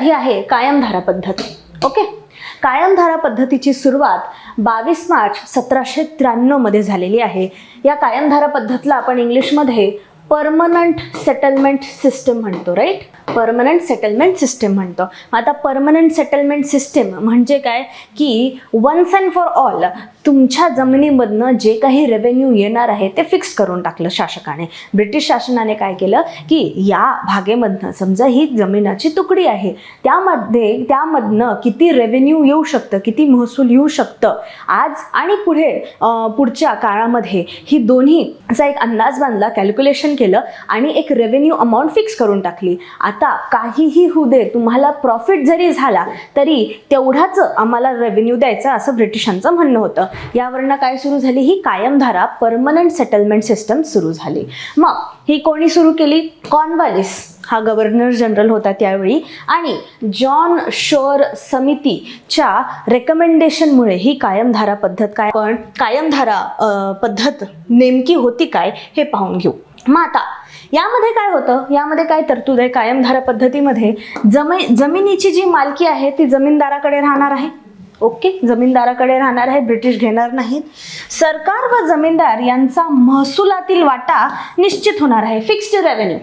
ही आहे कायमधारा पद्धत. ओके? कायमधारा पद्धतीची सुरुवात बावीस मार्च सतराशे त्र्याण्णवमध्ये झालेली आहे. या कायमधारा पद्धतला आपण इंग्लिशमध्ये परमनंट सेटलमेंट सिस्टम म्हणतो राईट परमनंट सेटलमेंट सिस्टम म्हणतो. आता परमनंट सेटलमेंट सिस्टम म्हणजे काय? की वन्स अँड फॉर ऑल तुमच्या जमिनीमधनं जे काही रेव्हेन्यू येणार आहे ते फिक्स करून टाकलं शासकाने. ब्रिटिश शासनाने काय केलं? की या भागेमधनं समजा ही जमिनाची तुकडी आहे त्यामध्ये त्यामधनं किती रेव्हेन्यू येऊ शकतं किती महसूल येऊ शकतं? आज आणि पुढे पुढच्या काळामध्ये ही दोन्हीचा एक अंदाज बांधला कॅल्क्युलेशन केलं आणि एक रेव्हेन्यू अमाऊंट फिक्स करून टाकली. आता काहीही होऊ दे तुम्हाला प्रॉफिट जरी झाला तरी तेवढाच आम्हाला रेव्हेन्यू द्यायचा असं ब्रिटिशांचं म्हणणं होतं. यावरनं काय सुरू झाली? ही कायमधारा परमनंट सेटलमेंट सिस्टम सुरू झाली. मग ही कोणी सुरू केली? कॉन्वालिस हा गव्हर्नर जनरल होता त्यावेळी. आणि जॉन शोर समितीच्या रेकमेंडेशनमुळे ही कायमधारा पद्धत काय पण कायमधारा पद्धत नेमकी होती काय हे पाहून घेऊ. मग आता यामध्ये काय होतं? यामध्ये काय तरतूद आहे कायमधारा पद्धतीमध्ये? जमी जमिनीची जी मालकी आहे ती जमीनदाराकडे राहणार आहे. ओके? जमीनदाराकडे राहणार आहे ब्रिटिश घेणार नाहीत. सरकार व जमीनदार यांचा महसुलातील वाटा निश्चित होणार आहे. फिक्स्ड रेव्हेन्यू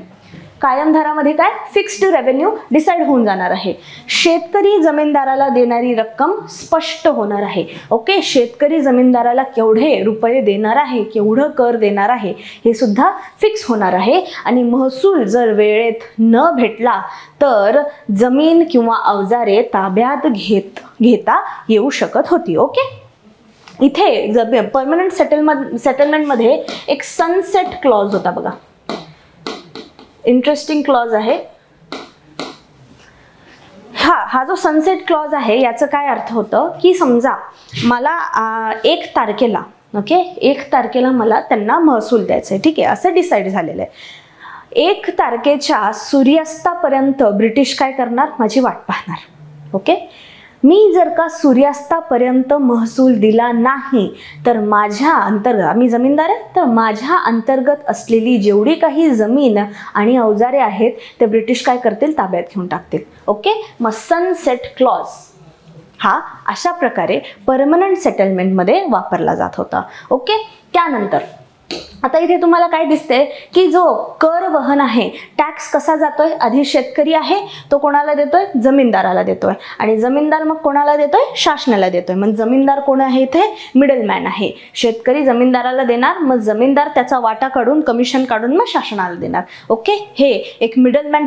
कायमधारामध्ये काय? फिक्स्ड रेव्हेन्यू डिसाईड होऊन जाणार आहे. शेतकरी जमीनदाराला देणारी रक्कम स्पष्ट होणार आहे. ओके शेतकरी जमीनदाराला केवढे रुपये देणार आहे केवढं कर देणार आहे हे सुद्धा फिक्स होणार आहे. आणि महसूल जर वेळेत न भेटला तर जमीन किंवा अवजारे ताब्यात घेत घेता येऊ शकत होती. ओके इथे जब परमनंट सेटलमेंट सेटलमेंटमध्ये एक सनसेट क्लॉज होता बघा. इंटरेस्टिंग क्लॉज आहे. हा हा जो सनसेट क्लॉज आहे याचं काय अर्थ होतं? की समजा मला एक तारखेला ओके एक तारखेला मला त्यांना महसूल द्यायचा आहे ठीक आहे? असं डिसाईड झालेलं आहे. एक तारखेच्या सूर्यास्तापर्यंत ब्रिटिश काय करणार? माझी वाट पाहणार ओके मी जर का सूर्यास्तापर्यंत महसूल दिला नाही तर माझ्या अंतर्गत मी जमीनदार आहे तर माझ्या अंतर्गत असलेली जेवढी काही जमीन आणि अवजारे आहेत ते ब्रिटिश काय करतील? ताब्यात घेऊन टाकतील. ओके? मग सनसेट क्लॉज हा अशा प्रकारे परमनंट सेटलमेंटमध्ये वापरला जात होता. ओके? त्यानंतर आता इथे तुम्हाला काय दिसते की जो कर वहन आहे टॅक्स कसा जातोय आधी शेतकरी आहे तो कोणाला देतोय? जमीनदाराला देतोय. आणि जमीनदार मग कोणाला देतोय? शासनाला देतोय. मग जमीनदार कोण आहे इथे? मिडलमॅन आहे. शेतकरी जमीनदाराला देणार मग जमीनदार त्याचा वाटा काढून कमिशन काढून मग शासनाला देणार. ओके हे एक मिडलमॅन